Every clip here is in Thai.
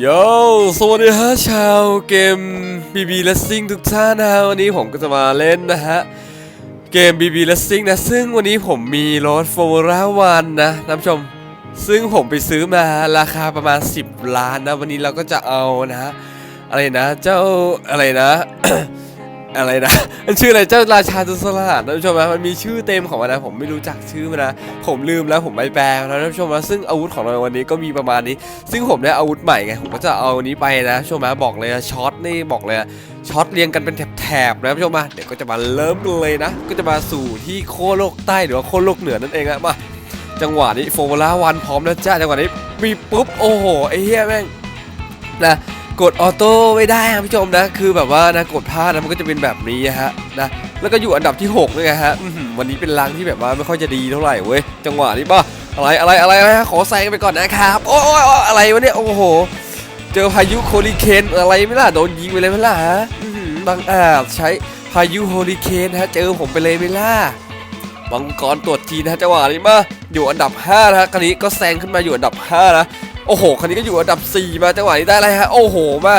โยสวัสดีฮะชาวเกม BB Racing ทุกท่านนะฮะวันนี้ผมก็จะมาเล่นนะฮะ เกม BB Racing นะ ซึ่งวันนี้ผมมีรถ Formula One นะท่านผู้ชม ซึ่งผมไปซื้อมาราคาประมาณ 10 ล้านนะ วันนี้เราก็จะเอานะฮะ อะไรนะ เจ้าอะไรนะ อะไรนะมันชื่ออะไรเจ้าราชาตุสลาดท่านผู้ชมนะมันมีชื่อเต็มของมันนะผมไม่รู้จักชื่อมันนะผมลืมแล้วผมไม่แปลแล้วท่านผู้ชมนะซึ่งอาวุธของเราวันนี้ก็มีประมาณนี้ ซึ่งผมได้อาวุธใหม่ไงผมก็จะเอาอันนี้ไปนะชมนะบอกเลยนะช็อตนี่บอกเลยนะช็อตเรียงกันเป็นแถบๆนะท่านผู้ชมมาเดี๋ยวก็จะมาเริ่มเลยนะ ก็จะมาสู่ที่โคโลกใต้หรือว่าโคโลกเหนือนั่นเองนะมาจังหวะนี้โฟร์ล่าวันพร้อมแล้วจ้าจังหวะนี้มีปุ๊บโอ้โหไอ้เหี้ยแม่งนะ กดออโต้ไม่ได้ครับผู้ชมนะ คือแบบว่านะกดพลาดนะมันก็จะเป็นแบบนี้ฮะนะแล้วก็อยู่อันดับที่6ด้วยไงฮะวันนี้เป็นรังที่แบบว่าไม่ค่อยจะดีเท่าไหร่เว้ยจังหวะนี้ป่ะอะไรอะไรอะไรอะไรขอแซงไปก่อนนะครับโอ้ยโอ้โอ้อะไรวะเนี่ยโอ้โห เจอพายุโคลิเคนอะไรไม่ล่ะโดนยิงไปเลยไหมล่ะฮะบางอาจใช้พายุโฮลิเคนฮะเจอผมไปเลยไหมล่ะมังกรตรวจจีนะฮะจังหวะนี้มาอยู่อันดับ5นะฮะคันนี้ก็แซงขึ้นมาอยู่อันดับ5นะ โอ้โหคันนี้ก็อยู่อันดับ 4 มาจังหวะนี้ได้อะไรฮะ โอ้โห มา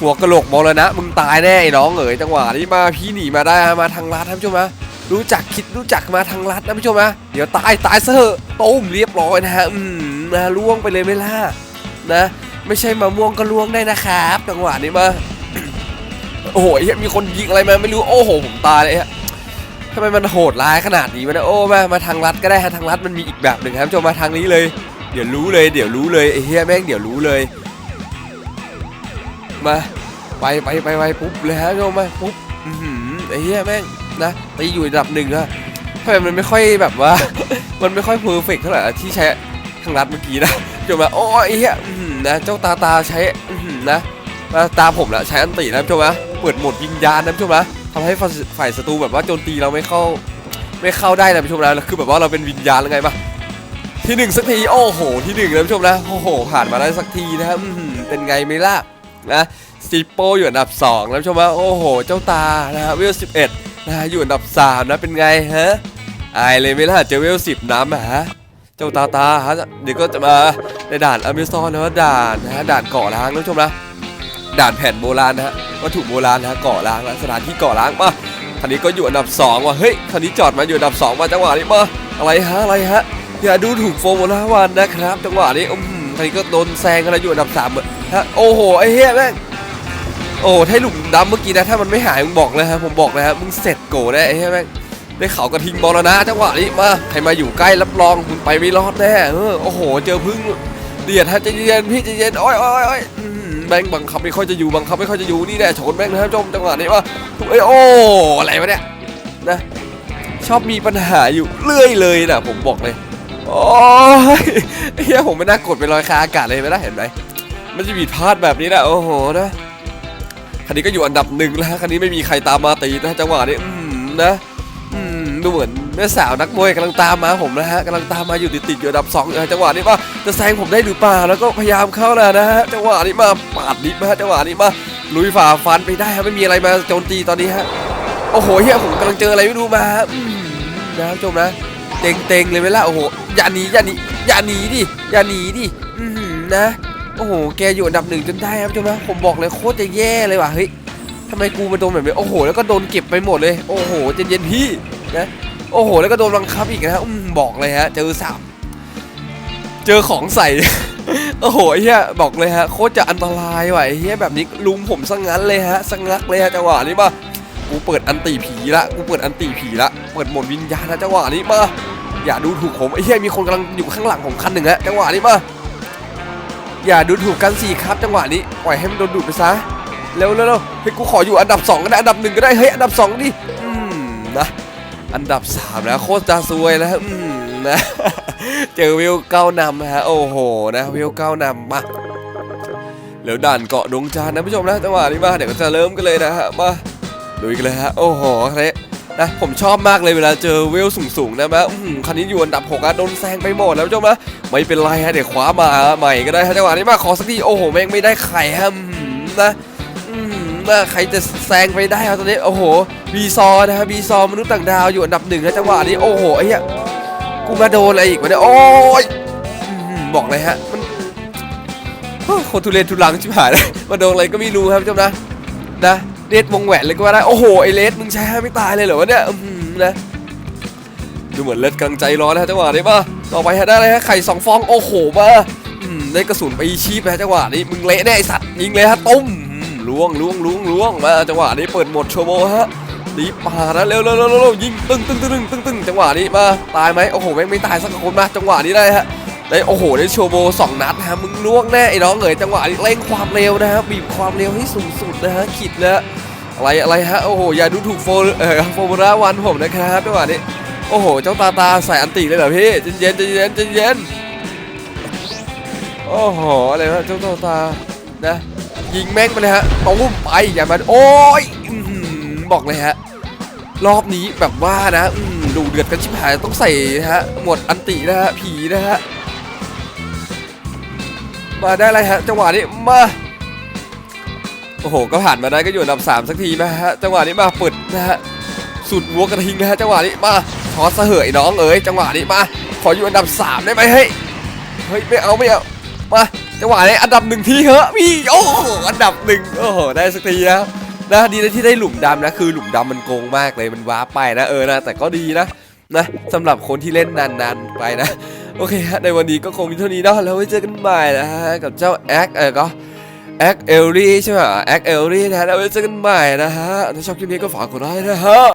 หัวกระโหลกมรณะมึงตายแน่ไอ้น้องเอ๋ยจังหวะนี้มาพี่หนีมาได้ฮะมาทางลัดท่านผู้ชมนะรู้จักคิดรู้จักมาทางลัดนะผู้ชมนะเดี๋ยวตายตายซะเถอะต้มเรียบร้อยนะฮะ อืมนะล่วงไปเลยไม่ล่ะนะ ไม่ใช่มะม่วงก็ล่วงได้นะครับ จังหวะนี้มา โอ้โหเฮ้ยมีคนยิงอะไรมาไม่รู้ โอ้โห ผมตายเลยฮะทำไมมันโหดร้ายขนาดนี้วะเนี่ยโอ้มามาทางลัดก็ได้ฮะทางลัดมันมีอีกแบบหนึ่งครับจงมาทางนี้เลย เดี๋ยวรู้เลยเดี๋ยวรู้เลยไอ้เฮียแม่งเดี๋ยวรู้เลย มาไปไปไปไปปุ๊บเลยฮะโยมมาปุ๊บไอ้เฮียแม่งนะตีอยู่อันดับหนึ่งอะทำไมมันไม่ค่อยแบบว่า มันไม่ค่อยเพอร์เฟกเท่าไหร่ที่ใช้ทางลัดเมื่อกี้นะโยมาโอ้ยไอ้เฮียนะเจ้าตาตาใช้อืนะตาผมละใช้อันตินะผู้ชมนะเปิดโหมดวิญญาณนะผู้ชมนะทำให้ฝ่ายศัตรูแบบว่าโจมตีเราไม่เข้าไม่เข้าได้นะผู้ชมนะคือแบบว่าเราเป็นวิญญาณหรือไงปะ ที่หนึ่งสักทีโอ้โห ที่หนึ่งนะผู้ชมนะโอ้โหผ่านมาได้สักทีนะครับอื้อหือเป็นไงไม่ล่ะนะซีโปอยู่อันดับสองนะผู้ชมนะโอ้โห เจ้าตานะฮะเวลสิบเอ็ดนะอยู่อันดับสามนะเป็นไงฮะอายเลยไม่ล่ะเจอเวลสิบน้ำฮะเจ้าตาตาฮะเดี๋ยวก็จะมาในด่านอเมซอนนะด่านนะฮะด่านเกาะล้างนะผู้ชมนะด่านแผ่นโบราณนะฮะวัตถุโบราณนะฮะเกาะล้างนะสถานที่เกาะล้างมาคันนี้ก็อยู่อันดับ2ว่ะเฮ้ยคันนี้จอดมาอยู่อันดับ2มาจังหวะนี้มาอะไรฮะอะไรฮะ อย่าดูถูกโฟร์มูล่าวันนะครับ จังหวะนี้อืมคันนี้ก็โดนแซงกันแล้วอยู่อันดับ3เหมือนฮะโอ้โหไอ้เหี้ยแม่งโอ้ถ้าหลุมดำเมื่อกี้นะถ้ามันไม่หายมึงบอกเลยฮะผมบอกเลยฮะมึงเสร็จโกได้ไอ้เหี้ยแม่งได้เขากระทิงบอลนะจังหวะนี้มาใครมาอยู่ใกล้รับรองมึงไปไม่รอดแน่เออโอ้โห เจอพึ่งเดียดฮะใจเย็นพี่ใจเย็นโอ้ยโอ้ยโอ้ยอืมแบงค์บังคับไม่ค่อยจะอยู่บังคับไม่ค่อยจะอยู่นี่แน่ชนแบงค์นะครับจมจังหวะนี้ว่าเอ้ยโอ้อะไรวะเนี่ยนะชอบมีปัญหาอยู่เรื่อยเลยนะผมบอกเลย โอ้ยเฮียผมไม่น่ากดไปลอยคาอากาศเลยไม่ได้เห็นไหมมันจะผิดพลาดแบบนี้นะโอ้โหนะคันนี้ก็อยู่อันดับหนึ่งแล้วคันนี้ไม่มีใครตามมาตีนะจังหวะนี้อืมนะอืมดูเหมือนแม่สาวนักมวยกำลังตามมาผมนะฮะกำลังตามมาอยู่ติดๆอยู่อันดับสองอยู่นะจังหวะนี้ว่าจะแซงผมได้หรือเปล่าแล้วก็พยายามเข้าแล้วนะฮะจังหวะนี้มาปาดนิดมาฮะจังหวะนี้มาลุยฝ่าฟันไปได้ฮะไม่มีอะไรมาโจมตีตอนนี้ฮะโอ้โหเฮียผมกำลังเจออะไรไม่รู้มาฮะอืมนะผู้ชมนะ เต็งเต็งๆเลยไหมล่ะโอ้โหอย่าหนีอย่าหนีอย่าหนีดิอย่าหนีดิอืมนะโอ้โห แกอยู่อันดับหนึ่งจนได้ครับผู้ชมนะผมบอกเลยโคตรจะแย่เลยว่ะเฮ้ยทำไมกูมาโดนแบบนี้โอ้โห แล้วก็โดนเก็บไปหมดเลย โอ้โหเย็นๆพี่นะโอ้โห แล้วก็โดนบังคับอีกนะอืมบอกเลยฮะ เจอสามเจอของใส่โอ้โหเฮียบอกเลยฮะโคตรจะอันตรายว่ะเฮียแบบนี้ลุมผมสังงั้นเลยฮะสังงักเลยฮะจังหวะนี้มากูเปิดอันตีผีละกูเปิดอันตีผีละเปิดหมดวิญญาณนะจังหวะนี้มา อย่าดูถูกผมไอ้เฮียมีคนกำลังอยู่ข้างหลังผมคันหนึ่งฮะจังหวะนี้มาอย่าดูถูกกันสี่ครับ จังหวะนี้ปล่อยให้มันโดนดูดไปซะเร็วเร็วเฮ้ยกูขออยู่อันดับสองก็ได้อันดับหนึ่งก็ได้เฮ้ยอันดับสองดิอืมนะอันดับสามแล้วโคตรจะซวยแล้วอืมนะเจอวิวเก้านำนะฮะโอ้โหนะวิวเก้านำมาแล้วด่านเกาะดงจานนะผู้ชมนะจังหวะนี้มาเดี๋ยวก็จะเริ่มกันเลยนะฮะมาดูกันเลยฮะโอ้โหคันนี้ นะผมชอบมากเลยเวลาเจอเวลสูงๆนะมะอื้อหือคันนี้อยู่อันดับหกอะโดนแซงไปหมดแล้วผู้ชมนะไม่เป็นไรฮะเดี๋ยวคว้ามาใหม่ก็ได้ฮะจังหวะนี้มาขอสักทีโอ้โหแม่งไม่ได้ไข่ฮะนะอื้อหือนะใครจะแซงไปได้ครับตอนนี้โอ้โหบีซอนะฮะบีซอมนุษย์ต่างดาวอยู่อันดับหนึ่งนะจังหวะนี้โอ้โหไอ้เหี้ยกูมาโดนอะไรอีกวะเนี่ยโอ้ยอื้อหือบอกเลยฮะมันคตรทุเรศทุลังชิบหายเลยมาโดนอะไรก็ไม่รู้ครับผู้ชมนะนะ เดดวงแหวนเลยก็ว่าได้ โอ้โห ไอเลสมึงใช้ห้าไม่ตายเลยเหรอวะเนี่ยอื้อหือนะ ดูเหมือนเลสกำลังใจร้อนนะฮะจังหวะนี้มาต่อไปฮะได้เลยฮะไข่สองฟอง โอ้โหมาอืมได้กระสุนไปชีพนะจังหวะนี้มึงเละแน่ไอสัตว์ยิงเลยฮะตุ้มล้วงล้วงล้วงล้วงมาจังหวะนี้เปิดหมดโชว์โมฮะรีบมานะเร็วเร็วเร็วเร็วยิงตึ้งตึ้งตึ้งตึ้งตึ้งตึ้งจังหวะนี้มาตายไหมโอ้โหแม่งไม่ตายสักคนมาจังหวะนี้ได้ฮะ ได้โอ้โหได้โชว์โบสองนัดนะฮะมึงล่วงแน่ไอ้น้องเอ๋ยจังหวะเร่งความเร็วนะฮะบีบความเร็วให้สูงสุดนะฮะขีดนะอะไรอะไรฮะโอ้โหอย่าดูถูกโฟเอ่อโฟมูราวันผมนะครับจังหวะนี้โอ้โหเจ้าตาตาใส่อันติเลยเหรอพี่ใจเย็นใจเย็นใจเย็นโอ้โหอะไรวะเจ้าตาตานะยิงแม่งไปเลยฮะตุ้มไปอย่ามาโอ้ยบอกเลยฮะรอบนี้แบบว่านะอืมดูเดือดกันชิบหายต้องใส่นะฮะหมดอันตินะฮะผีนะฮะ มาได้อะไรฮะ จังหวะนี้มา โอ้โห ก็ผ่านมาได้ก็อยู่อันดับ3สักทีนะฮะ จังหวะนี้มาเปิดนะฮะ สุดวัวกระทิงนะฮะ จังหวะนี้มาขอเสเหยน้องเอ๋ย จังหวะนี้มา ขออยู่อันดับ3ได้ไหมเฮ้ย เฮ้ยไม่เอาไม่เอา มา จังหวะนี้อันดับหนึ่งทีเหอะพี่ โอ้โห อันดับหนึ่งโอ้โห ได้สักทีนะนะดีนะที่ได้หลุมดำนะ คือหลุมดำมันโกงมากเลย มันว้าไปนะเออนะ แต่ก็ดีนะนะสำหรับคนที่เล่นนานๆไปนะ โอเคฮะในวันนี้ก็คงมีเท่านี้เนาะแล้วไว้เจอกันใหม่นะฮะกับเจ้าแอคเออก็แอคเอลลี่ใช่ไหมแอคเอลลี่นะฮะแล้วไว้เจอกันใหม่นะฮะถ้าชอบคลิปนี้ก็ฝากกดไลค์นะฮะ